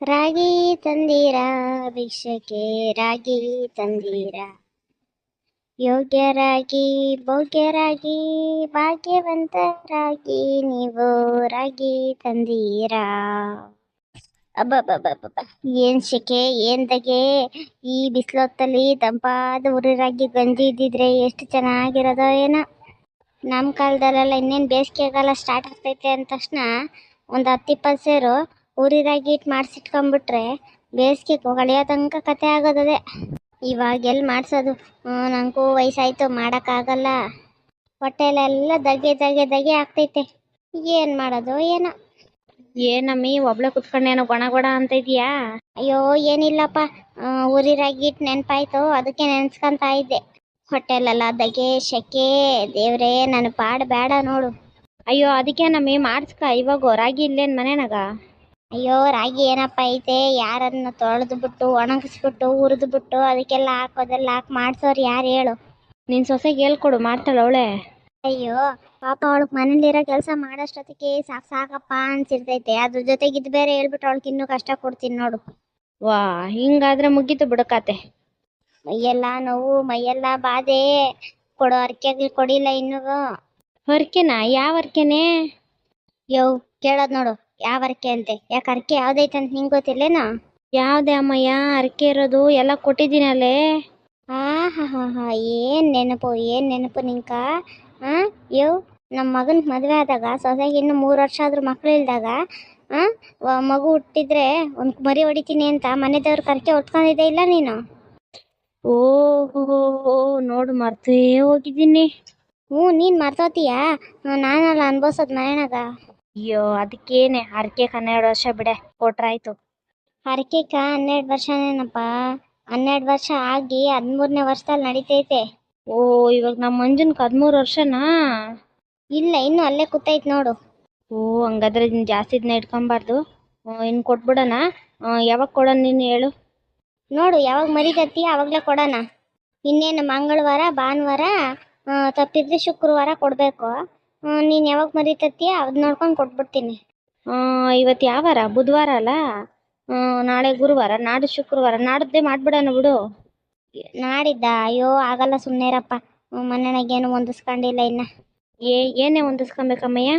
ರಾಗಿ ತಂದೀರ ಭಿಕ್ಷಕ್ಕೆ ರಾಗಿ ತಂದೀರ? ಯೋಗ್ಯರಾಗಿ ಭೋಗ್ಯರಾಗಿ ಭಾಗ್ಯವಂತರಾಗಿ ನೀವು ರಾಗಿ ತಂದೀರಾ? ಅಬ್ಬಬ್ಬಬ್ಬಬ್ಬ. ಏನ್ ಶೆಕೆ ಏನ್ ದಗೆ? ಈ ಬಿಸಿಲೊತ್ತಲ್ಲಿ ತಂಪಾದ ಉರಿ ರಾಗಿ ಗಂಜಿ ಇದ್ದಿದ್ರೆ ಎಷ್ಟು ಚೆನ್ನಾಗಿರೋದೋ ಏನೋ. ನಮ್ಮ ಕಾಲದಲ್ಲೆಲ್ಲ ಇನ್ನೇನು ಬೇಸಿಗೆಗಾಲ ಸ್ಟಾರ್ಟ್ ಆಗ್ತೈತೆ ಅಂದ ತಕ್ಷಣ ಒಂದು ಹತ್ತು ಇಪ್ಪತ್ತು ಸೇರು ಉರಿ ರಾಗಿ ಇಟ್ಟು ಮಾಡಿಸಿಟ್ಕೊಂಡ್ಬಿಟ್ರೆ ಬೇಸಿಗೆ ಕಳೆಯೋ ತನಕ ಕತೆ ಆಗೋದದೆ. ಇವಾಗ ಎಲ್ಲಿ ಮಾಡಿಸೋದು? ನನಗೂ ವಯಸ್ಸಾಯ್ತು ಮಾಡೋಕ್ಕಾಗಲ್ಲ. ಹೊಟ್ಟೆಲೆಲ್ಲ ದಗೆ ದಗೆ ದಗೆ ಆಗ್ತೈತೆ. ಏನು ಮಾಡೋದು ಏನೋ? ಏನಮ್ಮಿ ಒಬ್ಳೆ ಕುತ್ಕೊಂಡೇನೋ ಗೊಣ ಗೊಣ ಅಂತ ಇದೀಯಾ ಅಯ್ಯೋ ಏನಿಲ್ಲಪ್ಪ. ರಾಗಿ ನೆನಪಾಯ್ತು ಅದಕ್ಕೆ ನೆನ್ಸ್ಕೊಂತ ಇದ್ದೆ. ಹೊಟ್ಟೆಲೆಲ್ಲ ದಗೆ ಶೆಕೆ ದೇವ್ರೇ ನನ್ನ ಪಾಡ್ ಬೇಡ ನೋಡು. ಅಯ್ಯೋ ಅದಕ್ಕೆ ನಮ್ಮಿ ಮಾಡಿಸ್ಕ ಇವಾಗ ರಾಗಿ ಇಲ್ಲೇನ್ ಮನೆನಾಗ? ಅಯ್ಯೋ ರಾಗಿ ಏನಪ್ಪ ಐತೆ? ಯಾರನ್ನ ತೊಳೆದು ಬಿಟ್ಟು ಒಣಗಿಸ್ಬಿಟ್ಟು ಹುರಿದು ಬಿಟ್ಟು ಅದಕ್ಕೆಲ್ಲ ಹಾಕೋದೆಲ್ಲ ಹಾಕಿ ಮಾಡ್ಸೋರು ಯಾರು ಹೇಳು? ನಿನ್ ಸೊಸೆಗೆ ಹೇಳ್ಕೊಡು ಮಾಡ್ತಾಳ ಅವಳೆ. ಅಯ್ಯೋ ಪಾಪ ಅವಳಿಗೆ ಮನೇಲಿರೋ ಕೆಲಸ ಮಾಡೋಷ್ಟೊತ್ತಿಗೆ ಸಾಕ್ ಸಾಕಪ್ಪ ಅನ್ಸಿರ್ತೈತೆ. ಅದ್ರ ಜೊತೆಗೆ ಇದು ಬೇರೆ ಹೇಳ್ಬಿಟ್ಟು ಅವಳಿಗೆ ಇನ್ನೂ ಕಷ್ಟ ಕೊಡ್ತೀನಿ ನೋಡು. ವಾ ಹಿಂಗಾದ್ರೆ ಮುಗೀತು ಬಿಡಕತೆ ಮೈಯೆಲ್ಲ ನೋವು ಮೈಯೆಲ್ಲ ಬಾಧೆ. ಕೊಡೋ ಅರ್ಕೆಗಳು ಕೊಡಿಲ್ಲ ಇನ್ನೂ ಹರ್ಕೆನಾ? ಯಾವ ಹರ್ಕೆನೆ? ಯೋ ಕೇಳೋದ್ ನೋಡು. ಯಾವ ಹರಕೆ ಅಂತೆ? ಯಾಕೆ ಅರ್ಕೆ ಯಾವ್ದೈತೆ ಅಂತ ನಿಂಗೆ ಗೊತ್ತಿಲ್ಲೇನೋ? ಯಾವ್ದೇ ಅಮ್ಮಯ್ಯ ಹರಕೆ ಇರೋದು ಎಲ್ಲ ಕೊಟ್ಟಿದ್ದೀನಲ್ಲೇ ಆ ಹಾ ಹಾ ಹಾ. ಏನ್ ನೆನಪು ಏನ್ ನೆನಪು ನಿಂಕ? ಆ ಯೋ ನಮ್ಮ ಮಗನ ಮದುವೆ ಆದಾಗ ಸೊಸೆಗೆ ಇನ್ನು ಮೂರು ವರ್ಷ ಆದ್ರೂ ಮಕ್ಳು ಇಲ್ದಾಗ ಆ ವ- ಮಗು ಹುಟ್ಟಿದ್ರೆ ಒಂದು ಮರಿ ಹೊಡಿತೀನಿ ಅಂತ ಮನೆ ದೇವ್ರ ಕರ್ಕೆ ಹೊತ್ಕೊಂಡಿದ್ದೆ ಇಲ್ಲ ನೀನು? ಓಹೋ ನೋಡು ಮರ್ತೇ ಹೋಗಿದ್ದೀನಿ. ಹ್ಞೂ ನೀನು ಮರ್ತೋತೀಯಾ? ನಾನಲ್ಲ ಅನ್ಭವ್ಸೋದು ಮನೆನಾಗ. ಅಯ್ಯೋ ಅದಕ್ಕೇನೆ. ಹರಕೆಗೆ ಹನ್ನೆರಡು ವರ್ಷ ಬಿಡೆ ಕೊಟ್ರಾಯ್ತು. ಹರಕೆಕ ಹನ್ನೆರಡು ವರ್ಷನೇನಪ್ಪ ಹನ್ನೆರಡು ವರ್ಷ ಆಗಿ ಹದಿಮೂರನೇ ವರ್ಷದಲ್ಲಿ ನಡೀತೈತೆ. ಓ ಇವಾಗ ನಮ್ಮ ಮಂಜುನ್ ಹದಿಮೂರು ವರ್ಷನಾ? ಇಲ್ಲ ಇನ್ನು ಅಲ್ಲೇ ಕೂತೈತೆ ನೋಡು. ಓ ಹಂಗಾದ್ರೆ ಇನ್ನು ಜಾಸ್ತಿ ಇದನ್ನ ಇಟ್ಕೊಂಬಾರ್ದು. ಇನ್ನು ಕೊಟ್ಬಿಡೋಣ. ಯಾವಾಗ ಕೊಡೋಣ ನೀನು ಹೇಳು. ನೋಡು ಯಾವಾಗ ಮರಿತತ್ತಿ ಅವಾಗಲೇ ಕೊಡೋಣ. ಇನ್ನೇನು ಮಂಗಳವಾರ ಭಾನುವಾರ ತಪ್ಪಿದ್ರೆ ಶುಕ್ರವಾರ ಕೊಡಬೇಕು. ನೀನು ಯಾವಾಗ ಮರಿತತ್ತಿ ಅದು ನೋಡ್ಕೊಂಡು ಕೊಟ್ಬಿಡ್ತೀನಿ. ಇವತ್ತು ಯಾವ ವಾರ? ಬುಧವಾರ ಅಲ್ಲ? ನಾಳೆ ಗುರುವಾರ ನಾಡು ಶುಕ್ರವಾರ. ನಾಡದ್ದೇ ಮಾಡ್ಬಿಡೋಣ ಬಿಡು. ನಾಡಿದ್ದ? ಅಯ್ಯೋ, ಆಗಲ್ಲ ಸುಮ್ಮನೆರಪ್ಪ ಮನೆಯಾಗೇನು ಹೊಂದಿಸ್ಕೊಂಡಿಲ್ಲ ಇನ್ನು. ಏ, ಏನೇ ಹೊಂದಿಸ್ಕೊಬೇಕಮ್ಮಯ್ಯ?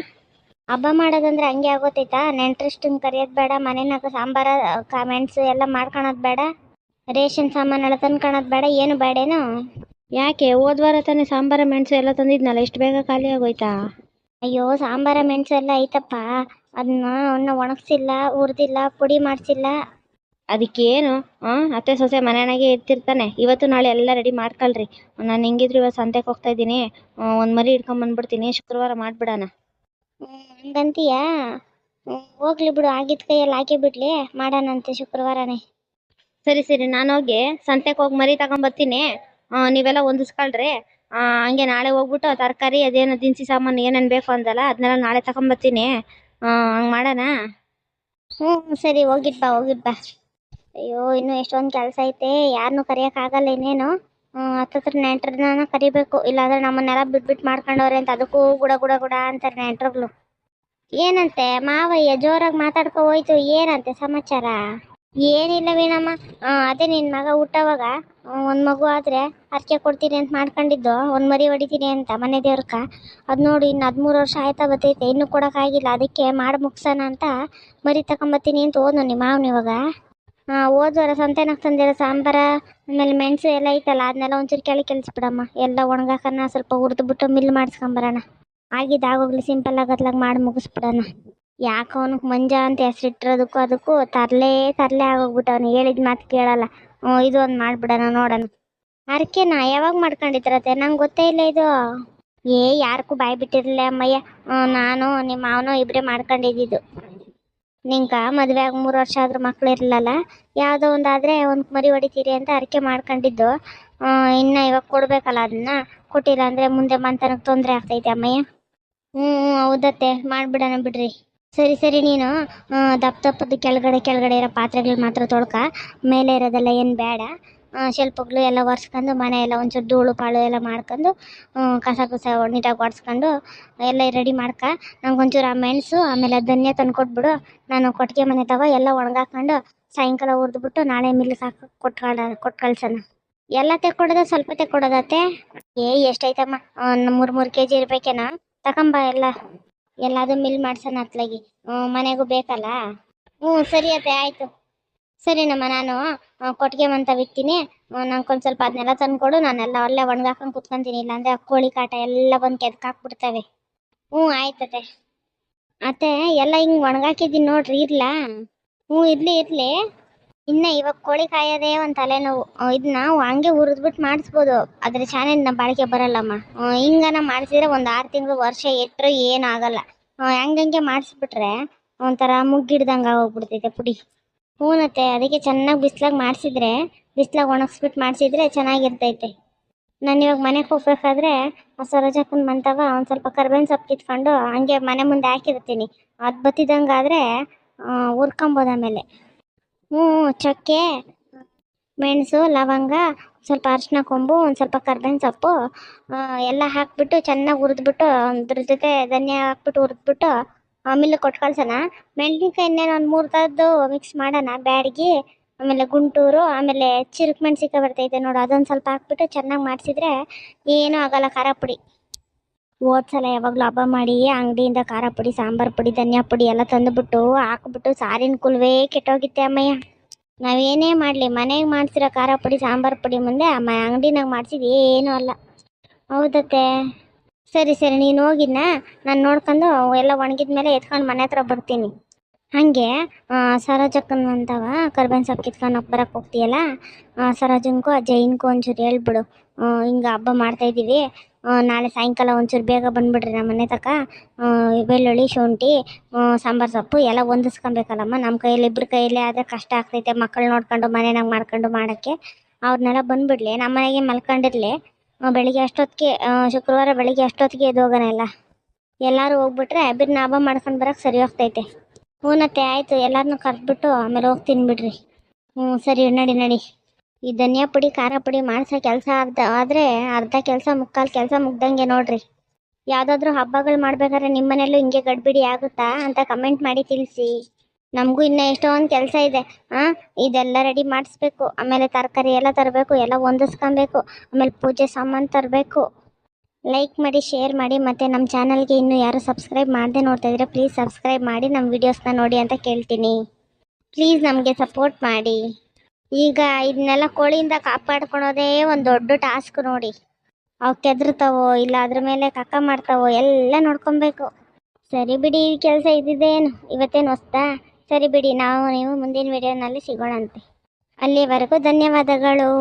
ಹಬ್ಬ ಮಾಡೋದಂದ್ರೆ ಹಂಗೆ ಆಗೋತೈತಾ? ನೆಂಟ್ರಿಷ್ಟನ್ ಕರಿಯೋದು ಬೇಡ ಮನೆಯಾಗ ಸಾಂಬಾರ ಕಾಮೆಂಟ್ಸ್ ಎಲ್ಲ ಮಾಡ್ಕೊಳೋದು ಬೇಡ. ರೇಷನ್ ಸಾಮಾನೆಲ್ಲ ತಂದ್ಕೊಳೋದು ಬೇಡ, ಏನು ಬೇಡೇನು? ಯಾಕೆ? ಹೋದ್ವಾರ ತಾನೆ ತಾನೇ ಸಾಂಬಾರ ಮೆಣಸು ಎಲ್ಲ ತಂದಿದ್ನಲ್ಲ ಎಷ್ಟು ಬೇಗ ಖಾಲಿ ಆಗೋಯ್ತಾ? ಅಯ್ಯೋ ಸಾಂಬಾರ ಮೆಣಸು ಎಲ್ಲ ಐತಪ್ಪ ಅದನ್ನ ಅವನ್ನ ಒಣಗಿಸಿಲ್ಲ ಹುರಿದಿಲ್ಲ ಪುಡಿ ಮಾಡಿಸಿಲ್ಲ. ಅದಕ್ಕೇನು? ಹಾಂ ಅತ್ತೆ ಸೊಸೆ ಮನೆಯಾಗೆ ಇರ್ತಿರ್ತಾನೆ. ಇವತ್ತು ನಾಳೆ ಎಲ್ಲ ರೆಡಿ ಮಾಡ್ಕೊಳ್ರಿ. ನಾನು ಹೆಂಗಿದ್ರು ಇವತ್ತು ಸಂತೆಗೆ ಹೋಗ್ತಾ ಇದ್ದೀನಿ. ಒಂದು ಮರಿ ಹಿಡ್ಕೊಂಬಂದ್ಬಿಡ್ತೀನಿ ಶುಕ್ರವಾರ ಮಾಡಿಬಿಡೋಣ. ಹಂಗಂತೀಯ? ಹೋಗ್ಲಿ ಬಿಡು. ಆಗಿದ್ದ ಕೈಯಲ್ಲಿ ಹಾಕಿ ಬಿಡ್ಲಿ. ಮಾಡೋಣಂತೆ ಶುಕ್ರವಾರನೇ. ಸರಿ ಸರಿ. ನಾನು ಹೋಗಿ ಸಂತೆಗೆ ಹೋಗಿ ಮರಿ ತಗೊಂಬರ್ತೀನಿ. ನೀವೆಲ್ಲ ಹೊಂದಿಸ್ಕೊಳ್ರಿ. ಹಂಗೆ ನಾಳೆ ಹೋಗ್ಬಿಟ್ಟು ತರಕಾರಿ ಅದೇನು ದಿನಸಿ ಸಾಮಾನು ಏನೇನು ಬೇಕು ಅಂದಲ್ಲ ಅದನ್ನೆಲ್ಲ ನಾಳೆ ತಗೊಂಬರ್ತೀನಿ ಹಂಗೆ ಮಾಡೋಣ? ಹ್ಞೂ ಸರಿ ಹೋಗಿದ್ ಬಾ ಹೋಗಿದ್ ಬಾ. ಅಯ್ಯೋ, ಇನ್ನೂ ಎಷ್ಟೊಂದು ಕೆಲಸ ಐತೆ ಯಾರನ್ನೂ ಕರಿಯೋಕ್ಕಾಗಲ್ಲ ಇನ್ನೇನು. ಹತ್ತತ್ರ ನೆಂಟ್ರನ್ನ ಕರಿಬೇಕು, ಇಲ್ಲಾಂದ್ರೆ ನಮ್ಮನ್ನೆಲ್ಲ ಬಿಟ್ಬಿಟ್ಟು ಮಾಡ್ಕೊಂಡವ್ರೆ ಅಂತ ಅದಕ್ಕೂ ಗುಡ ಗುಡ ಗುಡ ಅಂತಾರೆ ನೆಂಟ್ರುಗಳು. ಏನಂತೆ ಮಾವಯ್ಯ, ಜೋರಾಗಿ ಮಾತಾಡ್ಕೊ ಹೋಯ್ತು, ಏನಂತೆ ಸಮಾಚಾರ? ಏನಿಲ್ಲ ವೀಣಮ್ಮ. ಅದೇ ನಿನ್ನ ಮಗ ಹುಟ್ಟವಾಗ ಒಂದು ಮಗು ಆದರೆ ಅರ್ಕೆ ಕೊಡ್ತೀನಿ ಅಂತ ಮಾಡ್ಕೊಂಡಿದ್ದು. ಒಂದು ಮರಿ ಹೊಡಿತೀನಿ ಅಂತ ಮನೆ ದೇವ್ರಕ್ಕ. ಅದು ನೋಡಿ ಇನ್ನು ಹದಿಮೂರು ವರ್ಷ ಆಯ್ತಾ ಬರ್ತೈತೆ ಇನ್ನೂ ಕೊಡೋಕ್ಕಾಗಿಲ್ಲ. ಅದಕ್ಕೆ ಮಾಡಿ ಮುಗ್ಸೋಣ ಅಂತ ಮರಿ ತಕೊಂಬತ್ತೀನಿ ಅಂತ ಹೋದ್ನು ನಿಮ್ಮ ಮಾವನ ಇವಾಗ. ಓದ್ವರ ಸಂತೆನಾಗ ತಂದಿರ ಸಾಂಬಾರ, ಆಮೇಲೆ ಮೆಣಸು ಎಲ್ಲ ಐತಲ್ಲ ಅದನ್ನೆಲ್ಲ ಒಂಚೂರು ಕೆಳಗೆ ಕೆಲ್ಸ್ಬಿಡಮ್ಮ ಎಲ್ಲ ಒಣಗಾಕನ್ನ ಸ್ವಲ್ಪ ಹುರಿದ್ಬಿಟ್ಟು ಮಿಲ್ ಮಾಡಿಸ್ಕೊಂಬರೋಣ. ಆಗಿದ್ದಾಗೋಗ್ಲಿ ಸಿಂಪಲ್ ಆಗತ್ಲಾಗ ಮಾಡಿ ಮುಗಿಸ್ಬಿಡೋಣ. ಯಾಕೆ ಅವನಿಗೆ ಮಂಜ ಅಂತ ಹೆಸ್ರಿಟ್ಟಿರೋದಕ್ಕೂ ಅದಕ್ಕೂ ತರಲೇ, ತರಲೆ ಅವನು ಹೇಳಿದ ಮಾತು ಕೇಳಲ್ಲ. ಹ್ಞೂ, ಇದು ಒಂದು ಮಾಡಿಬಿಡೋಣ, ನೋಡೋಣ. ಅರ್ಕೆನಾ ಯಾವಾಗ ಮಾಡ್ಕೊಂಡಿದ್ರತ್ತೆ? ನಂಗೆ ಗೊತ್ತೇ ಇಲ್ಲ ಇದು. ಏ, ಯಾರಿಗೂ ಬಾಯಿ ಬಿಟ್ಟಿರಲಿಲ್ಲ ಅಮ್ಮಯ್ಯ. ನಾನು ನಿಮ್ಮ ಮಾವನು ಇಬ್ಬರೇ ಮಾಡ್ಕೊಂಡಿದ್ದು ನಿಂಕ ಮದುವೆ ಆಗಿ ಮೂರು ವರ್ಷ ಆದರೂ ಮಕ್ಳು ಇರಲಿಲ್ಲ, ಯಾವುದೋ ಒಂದು ಆದರೆ ಒಂದು ಮರಿ ಹೊಡಿತೀರಿ ಅಂತ ಹರಕೆ ಮಾಡ್ಕೊಂಡಿದ್ದು. ಇನ್ನು ಇವಾಗ ಕೊಡಬೇಕಲ್ಲ ಅದನ್ನ ಕೊಟ್ಟಿಲ್ಲ ಅಂದರೆ ಮುಂದೆ ಮಂತನಕ್ಕೆ ತೊಂದರೆ ಆಗ್ತೈತೆ ಅಮ್ಮಯ್ಯ. ಹ್ಞೂ, ಹೌದತ್ತೆ. ಮಾಡಿಬಿಡೋಣ ಬಿಡ್ರಿ. ಸರಿ ಸರಿ ನೀನು ದಪ್ಪ ದಪ್ಪದ ಕೆಳಗಡೆ ಕೆಳಗಡೆ ಇರೋ ಪಾತ್ರೆಗಳು ಮಾತ್ರ ತೊಳ್ಕ, ಮೇಲೆ ಇರೋದೆಲ್ಲ ಏನು ಬೇಡ ಶೆಲ್ಪಗಳು ಎಲ್ಲ ಒರೆಸ್ಕೊಂಡು, ಮನೆ ಎಲ್ಲ ಒಂಚೂರು ಧೂಳು, ಪಾಳು ಎಲ್ಲ ಮಾಡ್ಕೊಂಡು ಕಸ ಕಸ ನೀಟಾಗಿ ಒರೆಸ್ಕೊಂಡು ಎಲ್ಲ ರೆಡಿ ಮಾಡ್ಕ, ನಂಗೆ ಒಂಚೂರು ಆ ಮೆಣಸು, ಆಮೇಲೆ ಧನ್ಯ ತಂದ್ಕೊಟ್ಬಿಡು ನಾನು ಕೊಟ್ಟಿಗೆ ಮನೆ ತಗೋ ಎಲ್ಲ ಒಣಗಾಕೊಂಡು, ಸಾಯಂಕಾಲ ಹುರಿದ್ಬಿಟ್ಟು ನಾಳೆ ಮಿಲ್ ಸಾಕು ಕೊಟ್ಟು ಕೊಟ್ಟು ಕಳ್ಸೋಣ. ಎಲ್ಲ ತೆಕ್ಕೊಡೋದ, ಸ್ವಲ್ಪ ತೆಕ್ಕೊಡೋದತ್ತೆ ಏ ಎಷ್ಟೈತಮ್ಮ ಮೂರು ಮೂರು ಕೆ ಜಿ ಇರ್ಬೇಕೇನಾ? ತಗೊಂಬ ಎಲ್ಲ. ಎಲ್ಲಾದು ಮಿಲ್ ಮಾಡ್ಸೋಣ ಅತ್ಲಾಗಿ. ಮನೆಗೂ ಬೇಕಲ್ಲ? ಹ್ಞೂ, ಸರಿ ಅತ್ತೆ, ಆಯಿತು. ಸರಿನಮ್ಮ, ನಾನು ಕೊಟ್ಟಿಗೆ ಮಂತ ನಂಗೆ ಒಂದು ಸ್ವಲ್ಪ ಅದನ್ನೆಲ್ಲ ತಂದ್ಕೊಡು. ನಾನೆಲ್ಲ ಅಲ್ಲೇ ಒಣಗಾಕೊಂಡು ಕುತ್ಕೊಂತೀನಿ. ಇಲ್ಲಾಂದ್ರೆ ಕೋಳಿ ಕಾಟ ಎಲ್ಲ ಬಂದು ಕೆದಕಾಕ್ಬಿಡ್ತವೆ. ಹ್ಞೂ ಆಯ್ತತೆ ಅತ್ತೆ, ಎಲ್ಲ ಹಿಂಗೆ ಒಣಗಾಕಿದ್ದೀನಿ ನೋಡ್ರಿ, ಇರ್ಲಾ? ಹ್ಞೂ, ಇರಲಿ, ಇರ್ಲಿ. ಇನ್ನ ಇವಾಗ ಕೋಳಿ ಕಾಯೋದೇ ಒಂದು ತಲೆನೋವು. ಇದನ್ನ ಹಂಗೆ ಹುರಿದ್ಬಿಟ್ಟು ಮಾಡಿಸ್ಬೋದು. ಆದರೆ ಚಾನೆಲ್ ನಮ್ಮ ಬಾಳಿಕೆ ಬರಲ್ಲಮ್ಮ. ಹಿಂಗನ ಮಾಡಿಸಿದ್ರೆ ಒಂದು ಆರು ತಿಂಗಳು ವರ್ಷ ಎಟ್ಟರು ಏನೂ ಆಗಲ್ಲ ಹಂಗಂಗೆ ಮಾಡಿಸ್ಬಿಟ್ರೆ ಒಂಥರ ಮುಗ್ಗಿಡ್ದಂಗೆ ಆಗೋಗ್ಬಿಡ್ತೈತೆ ಪುಡಿ. ಹೂನತ್ತೆ ಅದಕ್ಕೆ ಚೆನ್ನಾಗಿ ಬಿಸ್ಲಾಗ ಮಾಡಿಸಿದ್ರೆ, ಬಿಸ್ಲಾಗ ಒಣಗಿಸ್ಬಿಟ್ಟು ಮಾಡಿಸಿದ್ರೆ ಚೆನ್ನಾಗಿರ್ತೈತೆ. ನಾನು ಇವಾಗ ಮನೆಗೆ ಹೋಗ್ಬೇಕಾದ್ರೆ ಸರೋಜಕ್ಕನ ಮಂತವ ಒಂದು ಸ್ವಲ್ಪ ಕರ್ಬೇವಿನ ಸೊಪ್ಪು ಕಿತ್ಕೊಂಡು ಹಂಗೆ ಮನೆ ಮುಂದೆ ಹಾಕಿರ್ತೀನಿ. ಅದು ಬತ್ತಿದಂಗಾದ್ರೆ ಹುರ್ಕೊಂಬೋದು ಆಮೇಲೆ. ಹ್ಞೂ, ಚಕ್ಕೆ, ಮೆಣಸು, ಲವಂಗ, ಸ್ವಲ್ಪ ಅರಿಶಿನ ಕೊಂಬು, ಒಂದು ಸ್ವಲ್ಪ ಕರ್ಬೇವಿನ ಸೊಪ್ಪು ಎಲ್ಲ ಹಾಕ್ಬಿಟ್ಟು ಚೆನ್ನಾಗಿ ಹುರಿದ್ಬಿಟ್ಟು, ಅದ್ರ ಜೊತೆ ಧನಿಯಾ ಹಾಕ್ಬಿಟ್ಟು ಹುರಿದ್ಬಿಟ್ಟು, ಆಮೇಲೆ ಕೊಟ್ಟು ಕಳ್ಸೋಣ ಮೆಣಸಿನ್ಕಾಯಿ ಇನ್ನೇನು ಒಂದು ಮೂರು ಥರದ್ದು ಮಿಕ್ಸ್ ಮಾಡೋಣ, ಬ್ಯಾಡಗಿ, ಆಮೇಲೆ ಗುಂಟೂರು, ಆಮೇಲೆ ಚಿರುಕ್ ಮೆಣಸಿನ್ಕಾಯಿ ಬರ್ತೈತೆ ನೋಡು, ಅದೊಂದು ಸ್ವಲ್ಪ ಹಾಕ್ಬಿಟ್ಟು ಚೆನ್ನಾಗಿ ಮಾಡಿಸಿದ್ರೆ ಏನೂ ಆಗಲ್ಲ ಖಾರ ಪುಡಿ. ಸಲ ಯಾವಾಗಲೂ ಹಬ್ಬ ಮಾಡಿ, ಅಂಗಡಿಯಿಂದ ಖಾರ ಪುಡಿ, ಸಾಂಬಾರು ಪುಡಿ, ಧನಿಯಾ ಪುಡಿ ಎಲ್ಲ ತಂದುಬಿಟ್ಟು ಹಾಕ್ಬಿಟ್ಟು ಸಾರಿನ ಕುಲ್ವೇ ಕೆಟ್ಟೋಗಿತ್ತೆ ಅಮ್ಮಯ್ಯ. ನಾವೇನೇ ಮಾಡಲಿ, ಮನೆಗೆ ಮಾಡ್ಸಿರೋ ಖಾರ ಪುಡಿ, ಸಾಂಬಾರು ಪುಡಿ ಮುಂದೆ ಅಮ್ಮ ಅಂಗಡಿನಾಗ ಮಾಡ್ಸಿದ್ದು ಏನೂ ಅಲ್ಲ. ಹೌದತ್ತೆ ಸರಿ ಸರಿ, ನೀನು ಹೋಗಿದ್ನ? ನಾನು ನೋಡ್ಕೊಂಡು ಎಲ್ಲ ಒಣಗಿದ ಮೇಲೆ ಎತ್ಕೊಂಡು ಮನೆ ಹತ್ರ ಬರ್ತೀನಿ. ಹಾಗೆ ಸರೋಜಕ್ಕನ್ ಅಂತವ ಕರ್ಬೇವಿನ ಸೊಪ್ಪು ಕಿತ್ಕೊಂಡು ಬರಕ್ಕೆ ಹೋಗ್ತೀಯಲ್ಲ ಸರೋಜನ್ಗೂ ಜೈನ್ಗೂ ಒಂಚೂರು ಹೇಳ್ಬಿಡು. ಹಿಂಗೆ ಹಬ್ಬ ಮಾಡ್ತಾಯಿದ್ದೀವಿ ನಾಳೆ ಸಾಯಂಕಾಲ ಒಂಚೂರು ಬೇಗ ಬಂದ್ಬಿಡ್ರಿ ನಮ್ಮ ಮನೆ ತಕ. ಬೆಳ್ಳುಳ್ಳಿ, ಶುಂಠಿ ಸಾಂಬಾರು ಸೊಪ್ಪು ಎಲ್ಲ ಹೊಂದಿಸ್ಕೊಬೇಕಲ್ಲಮ್ಮ. ನಮ್ಮ ಕೈಯಲ್ಲಿ ಇಬ್ಬರ ಕೈಯಲ್ಲಿ ಆದರೆ ಕಷ್ಟ ಆಗ್ತೈತೆ ಮಕ್ಕಳು ನೋಡ್ಕೊಂಡು, ಮನೆನಾಗ ಮಾಡ್ಕೊಂಡು ಮಾಡೋಕ್ಕೆ. ಅವ್ರನ್ನೆಲ್ಲ ಬಂದ್ಬಿಡ್ಲಿ. ನಮ್ಮ ಮನೆಗೆ ಮಲ್ಕೊಂಡಿರ್ಲಿ. ಬೆಳಿಗ್ಗೆ ಅಷ್ಟೊತ್ತಿಗೆ ಶುಕ್ರವಾರ ಬೆಳಿಗ್ಗೆ ಅಷ್ಟೊತ್ತಿಗೆ ಎದ್ದು ಹೋಗೋಣ ಎಲ್ಲ. ಎಲ್ಲರೂ ಹೋಗ್ಬಿಟ್ರೆ ಬಿರ್ನ ಹಬ್ಬ ಮಾಡ್ಕೊಂಡು ಬರೋಕ್ಕೆ ಸರಿ ಹೋಗ್ತೈತೆ. ಹ್ಞೂನತ್ತೆ ಆಯಿತು ಎಲ್ಲರನ್ನೂ ಕರೆದ್ಬಿಟ್ಟು ಆಮೇಲೆ ಹೋಗ್ತೀನಿ ಬಿಡ್ರಿ ಹ್ಞೂ ಸರಿ, ನಡಿ ನಡಿ. ಈ ಧನಿಯಾ ಪುಡಿ, ಖಾರ ಪುಡಿ ಮಾಡಿಸೋ ಕೆಲಸ ಅರ್ಧ ಆದರೆ ಅರ್ಧ ಕೆಲಸ ಮುಕ್ಕಾಲು ಕೆಲಸ ಮುಗ್ದಂಗೆ ನೋಡ್ರಿ. ಯಾವುದಾದ್ರೂ ಹಬ್ಬಗಳು ಮಾಡ್ಬೇಕಾದ್ರೆ ನಿಮ್ಮ ಹಿಂಗೆ ಗಡ್ಬಿಡಿ ಆಗುತ್ತಾ ಅಂತ ಕಮೆಂಟ್ ಮಾಡಿ ತಿಳಿಸಿ. ನಮಗೂ ಇನ್ನೂ ಒಂದು ಕೆಲಸ ಇದೆ. ಹಾಂ ಇದೆಲ್ಲ ರೆಡಿ ಮಾಡಿಸ್ಬೇಕು. ಆಮೇಲೆ ತರಕಾರಿ ಎಲ್ಲ ತರಬೇಕು, ಎಲ್ಲ ಹೊಂದಿಸ್ಕೊಬೇಕು. ಆಮೇಲೆ ಪೂಜೆ ಸಾಮಾನು ತರಬೇಕು. ಲೈಕ್ ಮಾಡಿ ಶೇರ್ ಮಾಡಿ, ಮತ್ತು ನಮ್ಮ ಚಾನಲ್ಗೆ ಇನ್ನೂ ಯಾರು ಸಬ್ಸ್ಕ್ರೈಬ್ ಮಾಡದೆ ನೋಡ್ತಾ ಇದ್ರೆ ಪ್ಲೀಸ್ ಸಬ್ಸ್ಕ್ರೈಬ್ ಮಾಡಿ ನಮ್ಮ ವೀಡಿಯೋಸ್ನ ನೋಡಿ ಅಂತ ಕೇಳ್ತೀನಿ. ಪ್ಲೀಸ್ ನಮಗೆ ಸಪೋರ್ಟ್ ಮಾಡಿ. ಈಗ ಇದನ್ನೆಲ್ಲ ಕೋಳಿಯಿಂದ ಕಾಪಾಡ್ಕೊಳೋದೇ ಒಂದು ದೊಡ್ಡ ಟಾಸ್ಕ್ ನೋಡಿ. ಅವು ಕೆದರ್ತಾವೋ ಇಲ್ಲ ಅದ್ರ ಮೇಲೆ ಕಕ್ಕ ಮಾಡ್ತಾವೋ, ಎಲ್ಲ ನೋಡ್ಕೊಬೇಕು. ಸರಿ ಬಿಡಿ, ಈ ಕೆಲಸ ಇದ್ದಿದ್ದೇನು ಇವತ್ತೇನು ಹೊಸ್ತಾ? ಸರಿ ಬಿಡಿ, ನಾವು ನೀವು ಮುಂದಿನ ವಿಡಿಯೋನಲ್ಲಿ ಸಿಗೋಣಂತೆ. ಅಲ್ಲಿವರೆಗೂ ಧನ್ಯವಾದಗಳು.